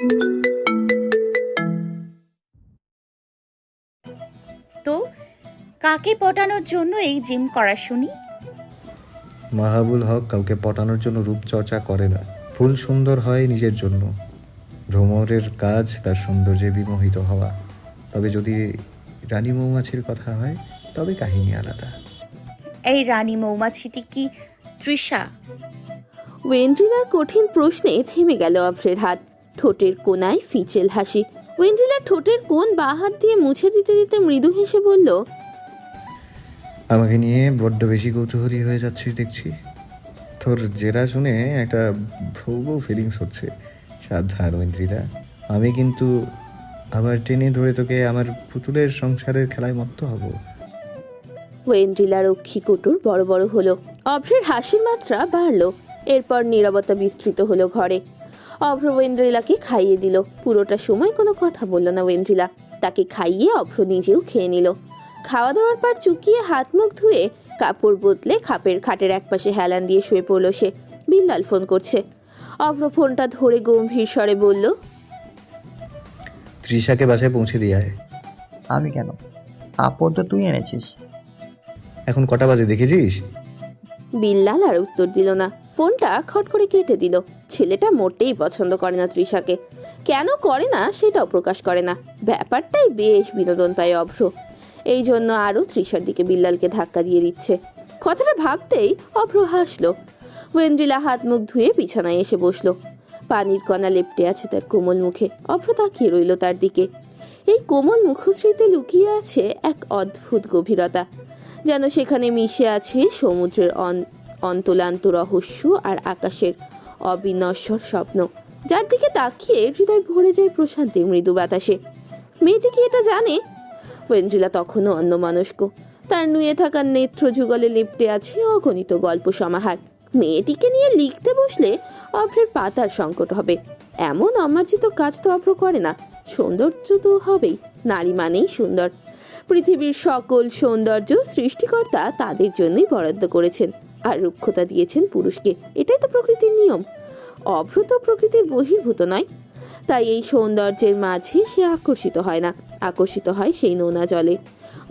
তো কাকে পটানোর জন্য এই জিম করা শুনি? মাহাবুল হক কাউকে পটানোর জন্য রূপচর্চা করে না। ফুল সুন্দর হয় নিজের জন্য। ভ্রমরের কাজ তার সৌন্দর্যে বিমোহিত হওয়া। তবে যদি রানী মৌমাছির কথা হয় তবে কাহিনী আলাদা। এই রানী মৌমাছিটি কি তৃষা? ওয়েন্ড্রিলার কঠিন প্রশ্নে থেমে গেল অভ্রের হাত। ঠোঁটের কোনায় ফিচেল হাসি। ওয়েন্ড্রিলার ঠোঁটের কোণ বা হাত দিয়ে মুছে দিতে দিতে মৃদু হেসে বলল আমাকে নিয়ে বড্ড বেশি কৌতূহলী হয়ে যাচ্ছিস দেখছি। তোর জেরা শুনে একটা ভৌগ ফিলিংস হচ্ছে। সাবধান ঐন্দ্রিলা আমি কিন্তু আবার টেনে ধরে তোকে আমার পুতুলের সংসারের খেলায় মত্ত হব। ওয়েন্ড্রিলার অক্ষি কুটুর বড় বড় হলো। অভ্রের হাসির মাত্রা বাড়লো। এরপর নীরবতা বিস্তৃত হলো ঘরে। অভ্র ওয়েন্ড্রিলাকে খাইয়ে দিল। পুরোটা সময় কোনো কথা বলল না ওয়েন্ড্রিলা তাকে খাইয়ে অভ্র নিজেও খেয়ে নিল। খাওয়া দাওয়ার পর চুকিয়ে হাত মুখ ধুয়ে কাপড় বদলে খাপের খাটের একপাশে হেলান দিয়ে শুয়ে পড়ল সে। বিল্লাল ফোন করছে। অভ্র ফোনটা ধরে গম্ভীর স্বরে বলল ত্রিশাকে বাসায় পৌঁছে দিয়ে আয়। আমি কেন? আপদ তো তুই এনেছিস। এখন কটা বাজে দেখেছিস? বিল্লাল আর উত্তর দিল না। ফোনটা খট করে কেটে দিল। ছেলেটা মোটেই পছন্দ করে না তৃষাকে। কেন করে না সেটাও প্রকাশ করে না। ব্যাপারটাই বেশ বিনোদন পায় অভ্র। এই জন্য আরও তৃষার দিকে বিল্লালকে ধাক্কা দিয়ে দিচ্ছে। কথাটা ভাবতেই অভ্র হাসলো। ওয়েন্দ্রিলা হাত মুখ ধুয়ে বিছানায় এসে বসল। পানির কণা লেপটে আছে তার কোমল মুখে। অভ্র তাকিয়ে রইল তার দিকে। এই কোমল মুখশ্রীতে লুকিয়ে আছে এক অদ্ভুত গভীরতা। যেন সেখানে মিশে আছে সমুদ্রের অন- অন্তলান্ত রহস্য আর আকাশের অবিনশ্বর স্বপ্ন। যার দিকে তাকিয়ে হৃদয় ভরে যায় প্রশান্তি মৃদু বাতাসে। মেয়েটি কি এটা জানে? ওয়েন্দ্রিলা তখনও অন্যমনস্ক। তার নুয়ে থাকার নেত্র যুগলে লিপটে আছে অগণিত গল্প সমাহার। মেয়েটিকে নিয়ে লিখতে বসলে অভ্রের পাতার সংকট হবে। এমন অমার্জিত কাজ তো অভ্র করে না। সৌন্দর্য তো হবেই, নারী মানেই সুন্দর। পৃথিবীর সকল সৌন্দর্য সৃষ্টিকর্তা তাদের জন্যই বরাদ্দ করেছেন। আর রুক্ষতা দিয়েছেন পুরুষকে। এটাই তো প্রকৃতির নিয়ম। অভ্র তো প্রকৃতির বহির্ভূত নয়। তাই এই সৌন্দর্যের মাঝে সে আকর্ষিত হয় না। আকর্ষিত হয় সেই নোনা জলে।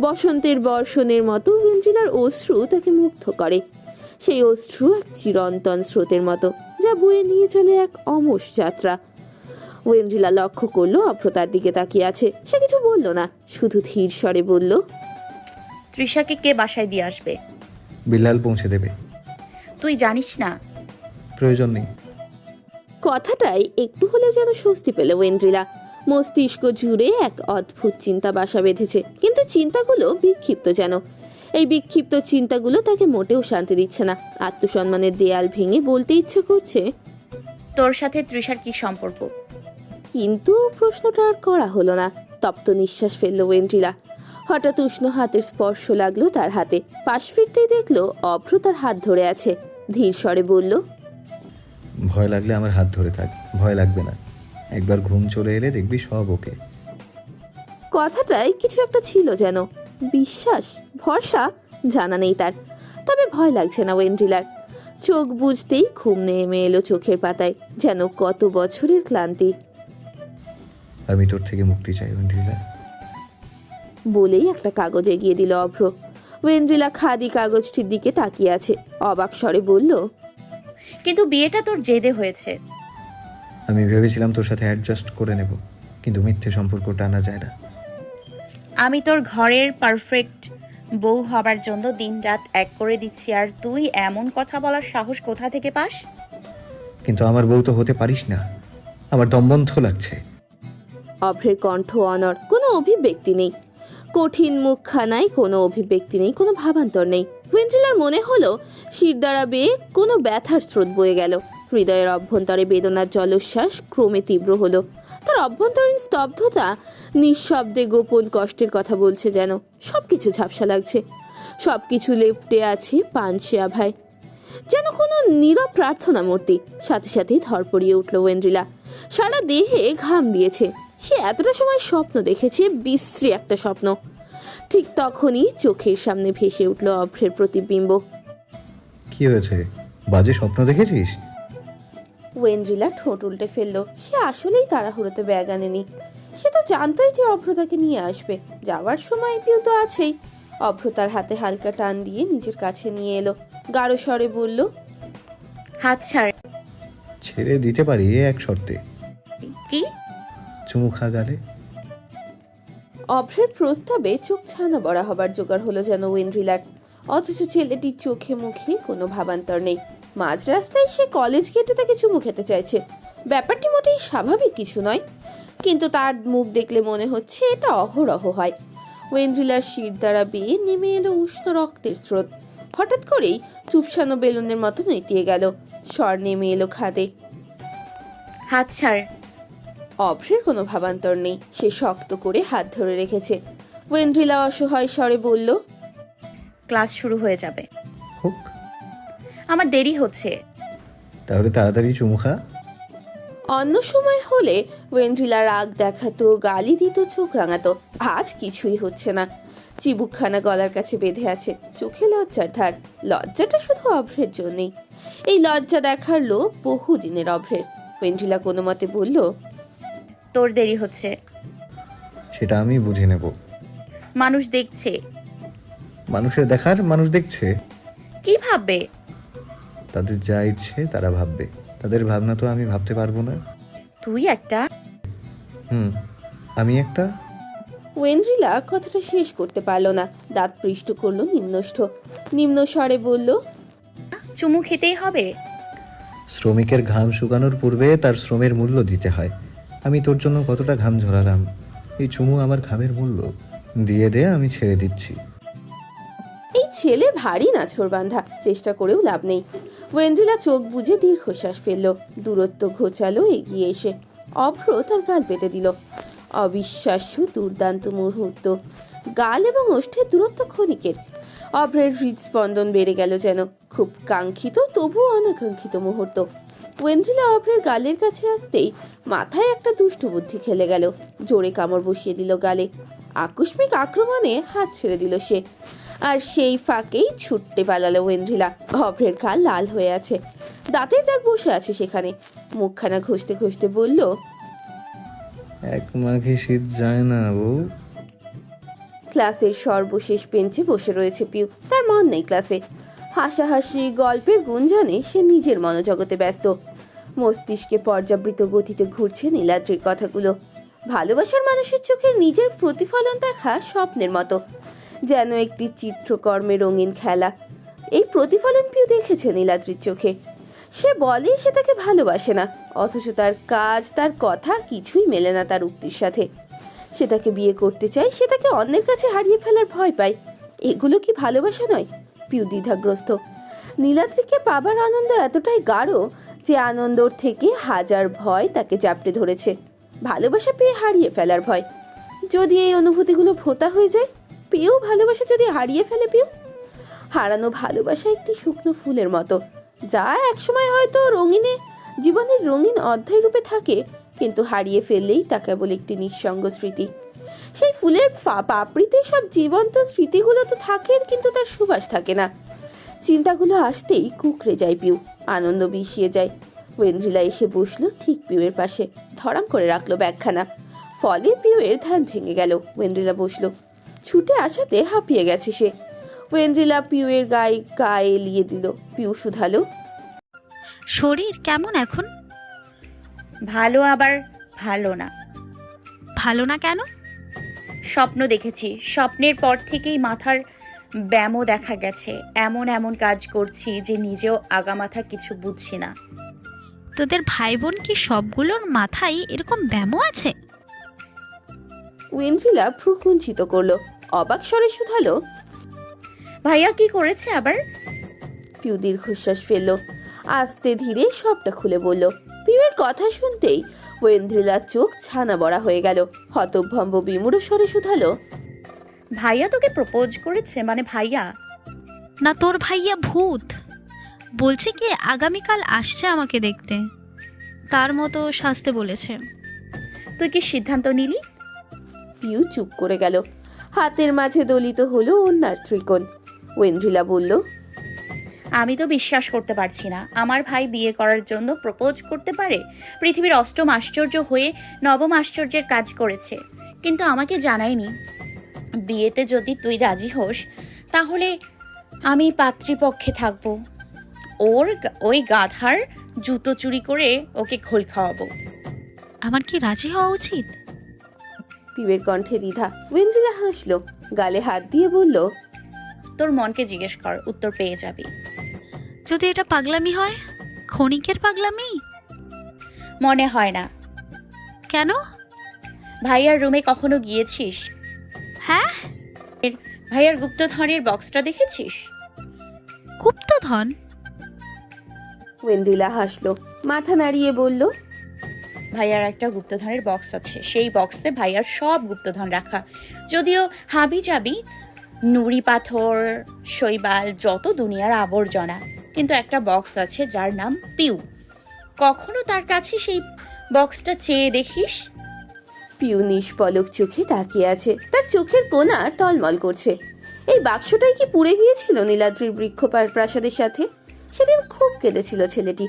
বসন্তের বর্ষণের মতো ভেন্ট্রিলার অশ্রু তাকে মুগ্ধ করে। সেই অশ্রু এক চিরন্তন স্রোতের মতো, যা বয়ে নিয়ে চলে এক অমস যাত্রা। ওয়েন্দ্রিলা লক্ষ্য করল অভ্র তার দিকে তাকিয়ে আছে। সে কিছু বলল না, শুধু ধীর স্বরে বলল, তৃষাকে কে বাসায় দিয়ে আসবে? বিল্লাল পৌঁছে দেবে। তুই জানিস না। প্রয়োজন নেই। কথাটাই একটু হলেও যেন স্বস্তি পেল ওয়েন্দ্রিলা। মস্তিষ্ক জুড়ে এক অদ্ভুত চিন্তা বাসা বেঁধেছে কিন্তু চিন্তাগুলো বিক্ষিপ্ত যেন। এই বিক্ষিপ্ত চিন্তাগুলো তাকে মোটেও শান্তি দিচ্ছে না। আত্মসম্মানের দেয়াল ভেঙে বলতে ইচ্ছে করছে তোর সাথে তৃষার কি সম্পর্ক? কিন্তু প্রশ্নটা আর করা হলো না। তপ্ত নিঃশ্বাস ফেলল ওয়েন্ট্রিলা হঠাৎ উষ্ণ হাতের স্পর্শ লাগল তার হাতে। পাশ ফিরতেই দেখল অভ্র তার হাত ধরে আছে। ধীর স্বরে বলল ভয় লাগলে আমার হাত ধরে থাক ভয় লাগবে না। একবার ঘুম চলে এলে দেখবি সব ওকে। কথাটায় কিছু একটা ছিল যেন। বিশ্বাস ভরসা জানা নেই তার। তবে ভয় লাগছে না ওয়েন্ড্রিলার। চোখ বুঝতেই ঘুম নেমে এলো চোখের পাতায় যেন কত বছরের ক্লান্তি। আমি তোর থেকে মুক্তি চাই ঐন্দ্রিলা বলেই একটা কাগজ এগিয়ে দিল অভ্র। ওয়েন্ড্রিলা খাদি কাগজটির দিকে তাকিয়ে আছে। অবাক স্বরে বলল কিন্তু বিয়েটা তোর জেদে হয়েছে। আমি ভেবেছিলাম তোর সাথে অ্যাডজাস্ট করে নেব কিন্তু মিথ্যে সম্পর্ক টানা যায় না। আমি তোর ঘরের পারফেক্ট বউ হবার জন্য দিনরাত এক করে দিচ্ছি আর তুই এমন কথা বলার সাহস কোথা থেকে পাস? কিন্তু আমার বউ তো হতে পারিস না। আমার দমবন্ধ লাগছে। অভ্রের কণ্ঠ অনর কোনো অভিব্যক্তি নেই। কঠিন মুখখানায় কোনো অভিব্যক্তি নেই, কোনো ভাবান্তর নেই। ওয়েন্ট্রিলার মনে হলো, শির দ্বারা বেয়ে কোনো ব্যথার স্রোত বয়ে গেল। হৃদয়ের অভ্যন্তরে বেদনার জলোচ্ছ্বাস ক্রমে তীব্র হলো। তার অভ্যন্তরীণ স্তব্ধতা নিঃশব্দে গোপন কষ্টের কথা বলছে যেন। সবকিছু ঝাপসা লাগছে। সবকিছু লেপটে আছে পানসে আভায় যেন কোনো নীরব প্রার্থনা মূর্তি। সাথে সাথেই ধরপড়িয়ে উঠল ওয়েন্দ্রিলা সারা দেহে ঘাম দিয়েছে। সে এতটা সময় স্বপ্ন দেখেছে বিশ্রী একটা স্বপ্ন। ঠিক তখনই চোখের সামনে ভেসে উঠল অভ্রের প্রতিবিম্ব। কি হয়েছে? বাজে স্বপ্ন দেখেছিস? ওয়েন্ড্রিলা ঠোঁট উল্টে ফেলল। সে আসলেই তাড়াহুড়োতে ব্যাগ আনেনি। সে তো জানতোই যে অভ্র তাকে নিয়ে আসবে। যাওয়ার সময় পিউ তো আছেই। অভ্র তার হাতে হালকা টান দিয়ে নিজের কাছে নিয়ে এলো। গাঢ় স্বরে বলল হাত ছাড়। ছেড়ে দিতে পারি এক শর্তে? কি? চুমু খা গালে। অভ্রের প্রস্তাবে চোখ ছানা বড়া হবার জোগাড় হলো যেন ওয়েন্ড্রিলার। অথচ ছেলেটির চোখে মুখে কোনো ভাবান্তর নেই। মাঝ রাস্তায় সে কলেজ গেটে তাকে চুমু খেতে চাইছে। ব্যাপারটি মোটেই স্বাভাবিক কিছু নয়। কিন্তু তার মুখ দেখলে মনে হচ্ছে এটা অহরহ হয়। ওয়েন্ড্রিলার শির দ্বারা বেয়ে নেমে এলো উষ্ণ রক্তের স্রোত। হঠাৎ করেই চুপসানো বেলুনের মতো নেতিয়ে গেল। স্বর নেমে এলো খাদে। হাত ছাড়। অভ্রের কোনো ভাবান্তর নেই। সে শক্ত করে হাত ধরে রেখেছে। ওয়েন্ড্রিলা অসহায় স্বরে বলল ক্লাস শুরু হয়ে যাবে। হোক। আমার দেরি হচ্ছে। তাহলে তাড়াতাড়ি চুমু খা। অন্য সময় হলে ওয়েন্ড্রিলা রাগ দেখাতো গালি দিত চোখ রাঙাতো। আজ কিছুই হচ্ছে না। চিবুকখানা গলার কাছে বেঁধে আছে। চোখে লজ্জার ধার। লজ্জাটা শুধু অভ্রের জন্যেই। এই লজ্জা দেখার লোভ বহুদিনের অভ্রের। ওয়েন্ড্রিলা কোনো মতে বলল তোর দেরি হচ্ছে। সেটা আমি বুঝে নেব। মানুষ দেখছে। মানুষের দেখার মানুষ দেখছে। কি ভাববে? তাদের যা ইচ্ছে তারা ভাববে। তাদের ভাবনা তো আমি ভাবতে পারব না। তুই একটা? হুম আমি একটা? ওয়েন্ড্রিলা কথাটা শেষ করতে পারল না। দাঁত পৃষ্ঠ করল নিম্নষ্ঠ নিম্ন স্বরে বলল চুমু খেতেই হবে। শ্রমিকের ঘাম শুকানোর পূর্বে তার শ্রমের মূল্য দিতে হয়। আমি তোর জন্য কতটা ঘাম ঝরালাম। এই চুমু আমার ঘামের মূল্য। দিয়ে দে, আমি ছেড়ে দিচ্ছি। এই ছেলে ভারী নাছর বান্ধা চেষ্টা করেও লাভ নেই। ওয়েন্ড্রিলা চোখ বুজে দীর্ঘশ্বাস ফেলল। দূরত্ব ঘোচালো, এগিয়ে এসে। অভ্র তার গাল পেতে দিল। অবিশ্বাস্য দুর্দান্ত মুহূর্ত। গাল এবং ওষ্ঠের দূরত্ব ক্ষণিকের। অভ্রের হৃদস্পন্দন বেড়ে গেল যেন। খুব কাঙ্ক্ষিত, তবুও অনাকাঙ্ক্ষিত মুহূর্ত। ওয়েন্ড্রিলা অভ্রের গালের কাছে আসতেই মাথায় একটা দুষ্ট বুদ্ধি খেলে গেল। জোরে কামড় বসিয়ে দিল গালে। আকস্মিক আক্রমণে হাত ছেড়ে দিল সে। আর সেই ফাঁকেই ছুটতে পালালো ওয়েন্দ্রিলা। অভ্রের গাল লাল হয়ে আছে। দাঁতের দাগ বসে আছে সেখানে। মুখখানা ঘষতে ঘষতে বলল এক মাঘে শীত যায় না বউ। ক্লাসের সর্বশেষ বেঞ্চে বসে রয়েছে পিউ। তার মন নেই ক্লাসে। হাসাহাসি গল্পের গুঞ্জনে সে নিজের মনোজগতে ব্যস্ত। মস্তিষ্কে পর্যাবৃত গতিতে ঘুরছে নীলাদ্রির কথাগুলো। ভালোবাসার মানুষের চোখে নিজের প্রতিফলন দেখা স্বপ্নের মতো। যেন একটি চিত্রকর্মে রঙিন খেলা। এই প্রতিফলন পিউ দেখেছে নীলাদ্রির চোখে। সে বলে সে তাকে ভালোবাসে না, অথচ তার কাজ, তার কথা কিছুই মেলে না তার উক্তির সাথে। সে তাকে বিয়ে করতে চায়, সে তাকে অন্যের কাছে হারিয়ে ফেলার ভয় পায়। এগুলো কি ভালোবাসা নয়? পিউ দ্বিধাগ্রস্ত। নীলাদ্রিকে পাবার আনন্দ এতটাই গাঢ় যে আনন্দর থেকে হাজার ভয় তাকে চাপটে ধরেছে। ভালোবাসা পেয়ে হারিয়ে ফেলার ভয়। যদি এই অনুভূতিগুলো ভোতা হয়ে যায়, পেয়েও ভালোবাসা যদি হারিয়ে ফেলে পিউ? হারানো ভালোবাসা একটি শুকনো ফুলের মতো, যা একসময় হয়তো রঙিনে, জীবনের রঙিন অধ্যায় রূপে থাকে, কিন্তু হারিয়ে ফেললেই তা কেবল একটি নিঃসঙ্গ স্মৃতি। সেই ফুলের পাপড়িতে সব জীবন্ত স্মৃতিগুলো তো থাকে কিন্তু তার সুবাস থাকে না। চিন্তাগুলো আসতেই কুকড়ে যায় পিউ। আনন্দ বিষিয়ে যায়। ওয়েন্দ্রিলা এসে বসল ঠিক পিউয়ের পাশে। ধরাম করে রাখল ব্যাগখানা। ফলে পিউয়ের ধ্যান ভেঙে গেল। ওয়েন্দ্রিলা বসল ছুটে আসাতে হাঁপিয়ে গেছে সে। ওয়েন্দ্রিলা পিউয়ের গায়ে গায়ে এলিয়ে দিল। পিউ শুধালো শরীর কেমন এখন? ভালো আবার ভালো না। ভালো না কেন? স্বপ্ন দেখেছি। স্বপ্নের পর থেকেই মাথার ব্যামো দেখা গেছে। এমন এমন কাজ করছি যে নিজেও আগামাথা কিছু বুঝছি না। তোদের ভাই বোন কি সবগুলোর মাথায় এরকম ব্যামো আছে? ওয়েন্দ্রিলা ভ্রু কুঞ্চিত করল। অবাক স্বরে শুধালো ভাইয়া কি করেছে আবার? পিউ দীর্ঘশ্বাস ফেলল আস্তে ধীরে সবটা খুলে বলল। পিউয়ের কথা শুনতেই ওয়েন্দ্রিলার চোখ ছানা বড়া হয়ে গেল। হতভম্ব বিমুড় স্বরে শুধালো ভাইয়া তোকে প্রপোজ করেছে মানে ভাইয়া। না তোর ভাইয়া ভূত। বলছে কি আগামীকাল আসছে আমাকে দেখতে। তার মতো সাজতে বলেছে। তুই কি সিদ্ধান্ত নিলি? পিউ চুপ করে গেল। হাতের মাঝে দলিত হলো অন্যার ত্রিকোণ ওয়েন্দ্রিলা বলল আমি তো বিশ্বাস করতে পারছি না। আমার ভাই বিয়ে করার জন্য প্রপোজ করতে পারে? পৃথিবীর অষ্টম আশ্চর্য হয়ে নবম আশ্চর্যের কাজ করেছে। কিন্তু আমাকে জানায়নি। বিয়েতে যদি তুই রাজি হোস তাহলে আমি পাত্রীপক্ষে থাকব। ওর ওই গাধার জুতো চুরি করে ওকে খোল খাওয়াবো। আমার কি রাজি হওয়া উচিত? পিউয়ের কণ্ঠে দ্বিধা। ওয়েন্দ্রিলা হাসলো গালে হাত দিয়ে বলল তোর মনকে জিজ্ঞেস কর উত্তর পেয়ে যাবি। যদি এটা পাগলামি হয়? ক্ষণিকের পাগলামি? মনে হয় না। কেন? ভাইয়ার রুমে কখনো গিয়েছিস? হ্যাঁ? ভাইয়ার গুপ্তধনের বক্সটা দেখেছিস? গুপ্তধন? ওয়েন্দ্রিলা হাসলো মাথা নাড়িয়ে বলল ভাইয়ার একটা গুপ্তধনের বক্স আছে সেই বক্সে ভাইয়ার সব গুপ্তধন রাখা। যদিও হাবি যাবি নুড়ি পাথর শৈবাল যত দুনিয়ার আবর্জনা কিন্তু একটা বক্স আছে যার নাম পিউ। কখনো তার কাছে সেই বক্সটা চেয়ে দেখিস? পিউ নিষ্পলক চোখে তাকিয়ে আছে। তার চোখের কোনা টলমল করছে। এই বাক্সটাই কি পুড়ে গিয়েছিল নীলাদ্রির বৃক্ষপাত প্রাসাদের সাথে? সেদিন খুব কেঁদেছিল ছেলেটি।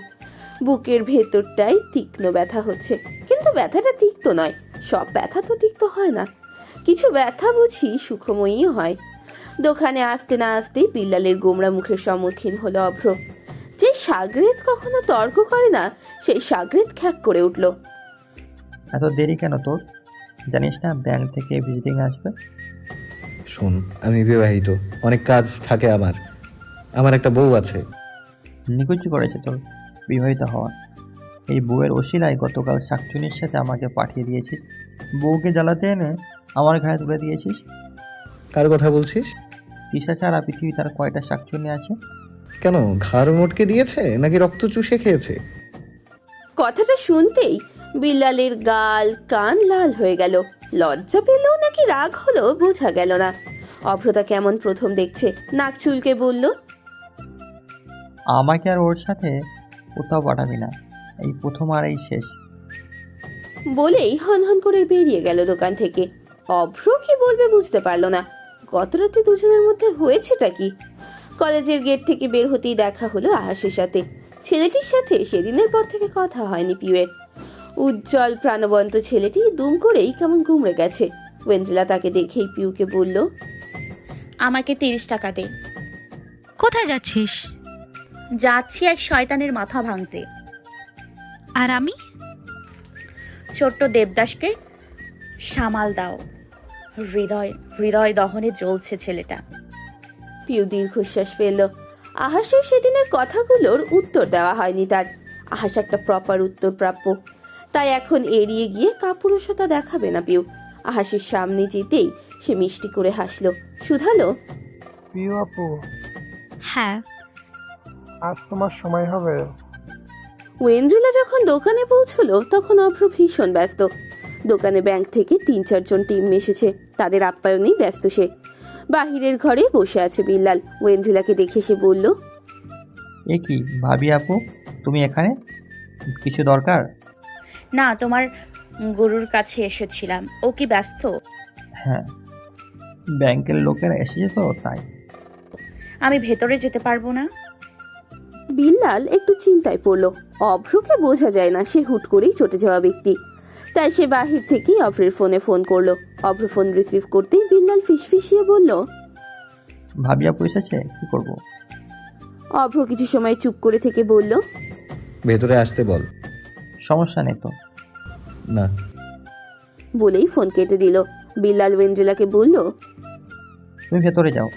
বুকের ভেতরটাই তীক্ষ্ণ ব্যথা হচ্ছে। কিন্তু ব্যথাটা তিক্ত নয়। সব ব্যথা তো তিক্ত হয় না। কিছু ব্যথা বুঝি সুখময়ী হয়। দোকানে আসতে না আসতেই বিল্লালের গোমরা মুখের সম্মুখীন হলো অভ্র। যে সাগরেদ কখনো তর্ক করে না, সেই সাগরেদ খ্যাক করে উঠল। এত দেরি কেন তোর? জানিস না ব্যাংক থেকে ভিজিটিং আসবে। শোন আমি বিবাহিত অনেক কাজ থাকে আমার। আমার একটা বউ আছে। নিকুচি করেছে তোর বিবাহিত হওয়া এই বউয়ের ওসিলায় গতকাল শাকচুনির সাথে আমাকে পাঠিয়ে দিয়েছিস। বউকে জ্বালাতে এনে আমার ঘাড়ে তুলে দিয়েছিস। কার কথা বলছিস? তিসা ছাড়া পৃথিবী তার কয়টা শাকচুনি আছে? কেন ঘাড় মোটকে দিয়েছে নাকি রক্ত চুষে খেয়েছে? কথাটা শুনতেই বিল্লালের গাল কান লাল হয়ে গেল। লজ্জা পেল নাকি রাগ হলো বোঝা গেল না। অভ্রতা কেমন প্রথম দেখছে? নাক চুলকে বলল আমাকে আর ওর সাথে কোথাও পাঠাবি না। এই প্রথম আর এই শেষ। বলেই হনহন করে বেরিয়ে গেল দোকান থেকে। অভ্র কি বলবে বুঝতে পারল না। গত রাতে দুজনের মধ্যে হয়েছেটা কি? কলেজের গেট থেকে বের হতেই দেখা হলো আহাসের সাথে। ছেলেটির সাথে সেদিনের পর থেকে কথা হয়নি পিউয়ের। উজ্জ্বল প্রাণবন্ত ছেলেটি দুম করেই কেমন ঘুমড়ে গেছে। ওয়েন্দ্রিলা তাকে দেখেই পিউকে বলল আমাকে তিরিশ টাকা দে। কোথায় যাচ্ছিস? যাচ্ছি এক শয়তানের মাথা ভাঙতে। আর আমি? ছোট্ট দেবদাসকে সামাল দাও। হৃদয় হৃদয় দহনে জ্বলছে ছেলেটা। পিউ দীর্ঘশ্বাস ফেলল। আহাসের সেদিনের কথাগুলোর উত্তর দেওয়া হয়নি তার। আহাস একটা প্রপার উত্তর প্রাপ্য। তাই এখন এড়িয়ে গিয়ে কাপুরুষতা দেখাবে না পিউ। আহাসের সামনে যেতেই সে মিষ্টি করে হাসলো। শুধালো প্রিয় আপু। হ্যাঁ। আজ তোমার সময় হবে। ওয়েন্দ্রিলা যখন দোকানে পৌঁছলো তখন অভ্র ভীষণ ব্যস্ত। দোকানে ব্যাংক থেকে তিন চারজন টিম এসেছে। তাদের আপ্যায়নেই ব্যস্ত সে। বাহিরের ঘরে বসে আছে বিল্লাল। ওয়েন্দ্রিলাকে দেখে সে বলল এ কি ভাবি আপু? তুমি এখানে? কিছু দরকার? না তোমার গরুর কাছে এসেছিলাম। ও কি ব্যস্ত? হ্যাঁ। ব্যাংকের লোকেরা এসেছে তো তাই। আমি ভেতরে যেতে পারব না? বিল্লাল একটু চিন্তায় পড়ল। অভ্রকে বোঝা যায় না সে হুট করেই চটে যাওয়া ব্যক্তি। তাই সে বাহির থেকেই অভ্রের ফোনে ফোন করল। অভ্র ফোন রিসিভ করতেই বিল্লাল ফিসফিসিয়ে বলল ভাবি আপু এসেছে কি করব? অভ্র কিছু সময় চুপ করে থেকে বলল ভেতরে আসতে বল। সমস্যা নেই তো। না। বলেই ফোন কেটে দিল। বিল্লাল ওয়েন্দ্রিলাকে বলল তুমি ভেতরে যাও।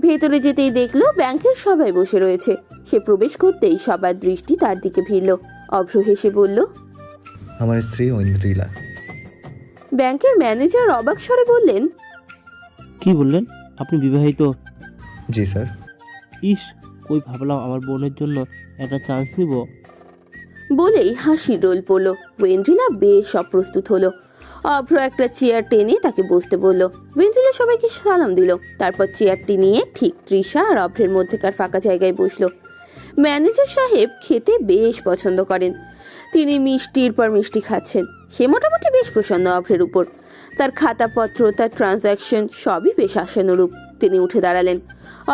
ভেতরে যেতেই দেখল ব্যাংকের সবাই বসে রয়েছে। সে প্রবেশ করতেই সবার দৃষ্টি তার দিকে ভিড়ল। অভ্র হেসে বলল আমার স্ত্রী ঐন্দ্রিলা ব্যাংকের ম্যানেজার অবাক স্বরে বললেন কি বললেন? আপনি বিবাহিত? জি স্যার। ইস কই ভাবলাম আমার বোনের জন্য একটা চান্স নিব। বলেই হাসির রোল পড়ল। ওয়েন্দ্রিলা বেশ অপ্রস্তুত হলো। অভ্র একটা চেয়ার টেনে তাকে বসতে বলল, ওয়েন্দ্রিলা সবাইকে সালাম দিল। তারপর চেয়ারটি নিয়ে ঠিক তৃষা আর অভ্রের মধ্যেকার ফাঁকা জায়গায় বসল। ম্যানেজার সাহেব খেতে বেশ পছন্দ করেন। তিনি মিষ্টির পর মিষ্টি খাচ্ছেন। সে মোটামুটি বেশ প্রসন্ন অভ্রের উপর। তার খাতাপত্র, তার ট্রানজ্যাকশন সবই বেশ আশানুরূপ। তিনি উঠে দাঁড়ালেন।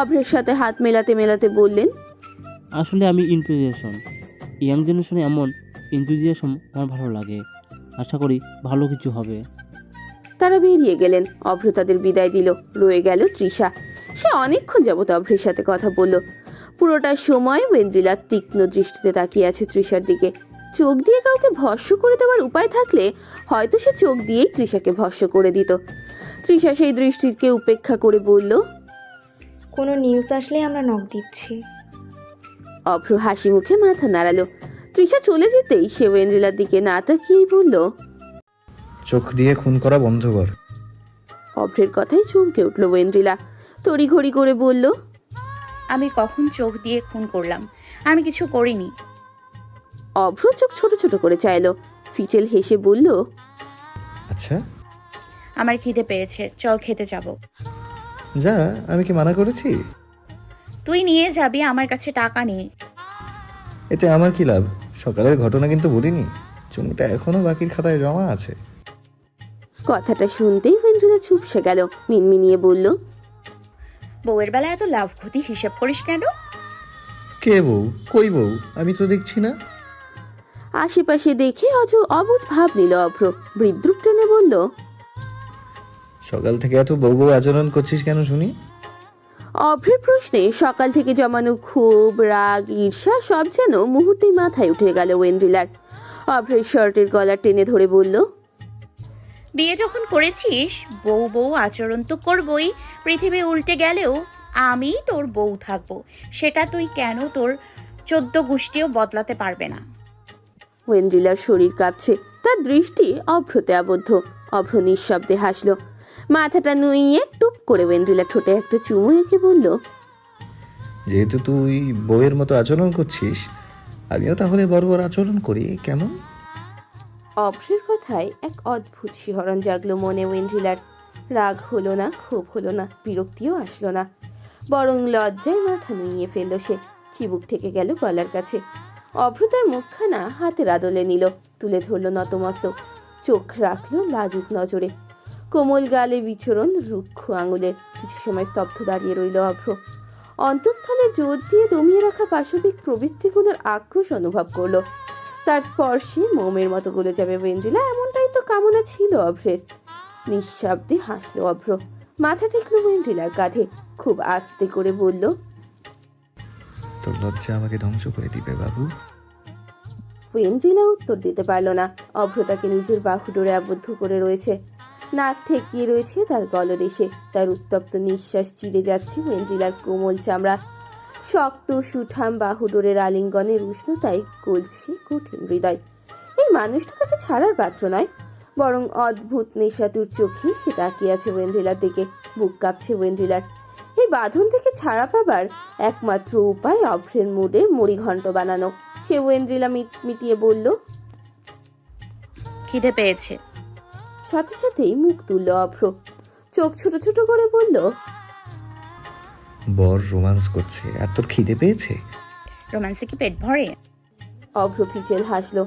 অভ্রের সাথে হাত মেলাতে মেলাতে বললেন, আসলে আমি ইন্টুজিয়েশন ইয়াং জেনারেশনে এমন ইন্টুজিয়েশন আমার ভালো লাগে। আশা করি ভালো কিছু হবে। তারা বেরিয়ে গেলেন। অভ্র তাদের বিদায় দিল। রয়ে গেল তৃষা। সে অনেকক্ষণ যাবত অভ্রের সাথে কথা বলল। পুরোটা সময় ওয়েন্দ্রিলা তীক্ষ্ণ দৃষ্টিতে তাকিয়ে আছে তৃষার দিকে। চোখ দিয়ে কাউকে ভস্য করে দেওয়ার উপায় থাকলে হয়তো সে চোখ দিয়েই তৃষাকে ভস্য করে দিত। তৃষা সেই দৃষ্টিকে উপেক্ষা করে বলল কোনো নিউজ আসলে আমরা নখ দিচ্ছি। অভ্র হাসি মুখে মাথা নাড়ালো। তৃষা চলে যেতেই সে ওয়েন্দ্রিলার দিকে না তাকিয়েই বলল চোখ দিয়ে খুন করা বন্ধ কর। অভ্রের কথাই চমকে উঠল ওয়েন্দ্রিলা। তড়িঘড়ি করে বলল আমি কখন চোখ দিয়ে খুন করলাম? আমি কিছু করিনি। অভ্র চোখ ছোট ছোট করে চাইলো। ফিচেল হেসে বলল আচ্ছা। আমার খিদে পেয়েছে চল খেতে যাব। যা আমি কি মানা করেছি? তুই নিয়ে যাবি আমার কাছে টাকা নেই। এতে আমার কি লাভ? সকালের ঘটনা কিন্তু বলিনি। চুমুটা এখনও বাকির খাতায় জমা আছে। কথাটা শুনতেই ওয়েন্দ্রিলা চুপসে গেল মিনমিনিয়ে বলল বউয়ের বেলা এত লাভ ক্ষতি হিসেব করিস কেন? কে বউ? কই বউ? আমি তো দেখছি না। আশেপাশে দেখে অজ অবুঝ ভাব নিল অভ্র। বিদ্রুপ টেনে বলল সকাল থেকে এত বউ বউ আচরণ করছিস কেন শুনি? অভ্রের প্রশ্নে সকাল থেকে জমানো ক্ষোভ রাগ ঈর্ষা সব যেন মুহূর্তেই মাথায় উঠে গেল ওয়েন্দ্রিলার অভ্রের শার্টের গলা টেনে ধরে বলল বিয়ে যখন করেছিস বউ বউ আচরণ তো করবই। পৃথিবী উল্টে গেলেও আমি তোর বউ থাকব। সেটা তুই কেন তোর চোদ্দ গোষ্ঠীও বদলাতে পারবে না? ওয়েন্দ্রিলার শরীর কাঁপছে। তার দৃষ্টি অভ্রতে আবদ্ধ। অভ্র নিঃশব্দে হাসলো মাথাটা নুইয়ে টুপ করে ওয়েন্দ্রিলা ঠোঁটে একটা চুমু এঁকে বলল যেহেতু তুই বউয়ের মতো আচরণ করছিস আমিও তাহলে বড় আচরণ করি কেমন? অভ্রের কথায় এক অদ্ভুত শিহরণ জাগলো মনে ওয়েন্ড্রিলার রাগ হলো না ক্ষোভ হলো না বিরক্তিও আসলো না। বরং লজ্জায় মাথা নুইয়ে ফেলল সে চিবুক থেকে গেল গলার কাছে। অভ্র তার মুখখানা হাতের আদলে নিল তুলে ধরলো নতমস্তক। চোখ রাখল লাজুক নজরে। কোমল গালে বিচরণ রুক্ষ আঙুলের। কিছু সময় স্তব্ধ দাঁড়িয়ে রইল অভ্র। অন্তঃস্থলে জোর দিয়ে দমিয়ে রাখা পাশবিক প্রবৃত্তিগুলোর আক্রোশ অনুভব করল। তার স্পর্শে মোমের মতো গলে যাবে ওয়েন্দ্রিলা এমনটাই তো কামনা ছিল অভ্রের। নিঃশব্দে হাসলো অভ্র। মাথা টেকলো ওয়েন্দ্রিলার কাঁধে। খুব আস্তে করে বলল তোর লজ্জা আমাকে ধ্বংস করে দিবে বাবু। ওয়েন্দ্রিলা উত্তর দিতে পারল না। অভ্র তাকে নিজের বাহু ডোরে আবদ্ধ করে রয়েছে। নাক ঠেকিয়ে রয়েছে তার গলদেশে। তার উত্তপ্ত নিঃশ্বাস চিড়ে যাচ্ছে ওয়েন্দ্রিলার কোমল চামড়া। শক্ত, সুঠাম বাহুডোরের আলিঙ্গনের উষ্ণতায় গলছে কঠিন হৃদয়। এই মানুষটা তাকে ছাড়ার পাত্র নয়, বরং অদ্ভুত নেশাতুর চোখে সে তাকিয়ে আছে ওয়েন্দ্রিলার দিকে। বুক কাঁপছে ওয়েন্দ্রিলার এই বাঁধন থেকে ছাড়া পাবার একমাত্র উপায় অভ্রের মুডের মুড়িঘণ্ট বানানো। সে ওয়েন্দ্রিলা মিট- মিটিয়ে বলল, খিদে পেয়েছে। সাথে সাথেই মুখ তুলল অভ্র। চোখ ছোট ছোট করে বলল বর রোমান্স করছে আর তোর খিদে পেয়েছে? রোমান্সে কি পেট ভরে? অভ্র ফিচেল হাসলো।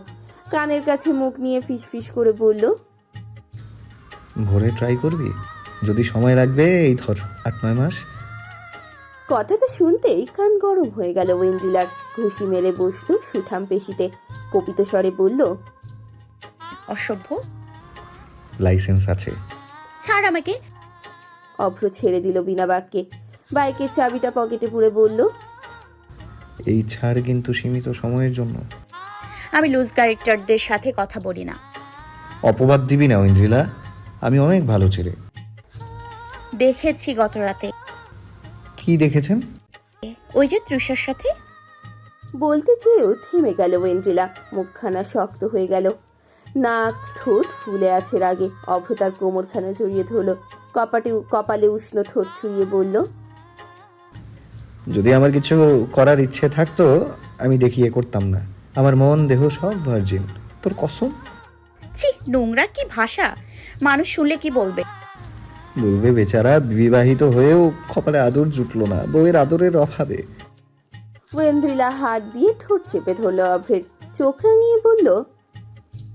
কানের কাছে মুখ নিয়ে ফিস ফিস করে বলল ভোরে ট্রাই করবি? যদি সময় লাগবে এই ধর আট নয় মাস। কথাটা শুনতেই কান গরম হয়ে গেল ওয়েন্দ্রিলার ঘুষি মেরে বসল সুঠাম পেশিতে। কপিত স্বরে বলল অসভ্য। লাইসেন্স আছে। ছাড় আমাকে। অভ্র ছেড়ে দিল বিনা বাক্যে। বাইকের চাবিটা পকেটে পুরে বলল এই ছাড় কিন্তু সীমিত সময়ের জন্য। আমি লুজ ক্যারেক্টারদের সাথে কথা বলি না। অপবাদ দিবি না ঐন্দ্রিলা আমি অনেক ভালো ছেলে। দেখেছি গত রাতে। কি দেখেছেন? ওই যে তৃষার সাথে। বলতে চেয়েও থেমে গেল ওয়েন্দ্রিলা মুখখানা শক্ত হয়ে গেল। নাক ঠোঁট ফুলে আছে রাগে। অভ্র তার কোমরখানা জড়িয়ে ধরলো। কপাটে কপালে উষ্ণ ঠোঁট ছুঁয়ে বলল যদি আমার কিছু করার ইচ্ছে থাকতো আমি দেখিয়ে করতাম না। আমার মন দেহ সব ভার্জিন তোর কসম? ছি নোংরা কি ভাষা? মানুষ শুনলে কি বলবে? বলবে বেচারা বিবাহিত হয়েও কপালে আদর জুটলো না বউয়ের আদরের অভাবে। ওয়েন্দ্রিলা হাত দিয়ে ঠোঁট চেপে ধরলো অভ্রের। চোখ রাঙিয়ে বলল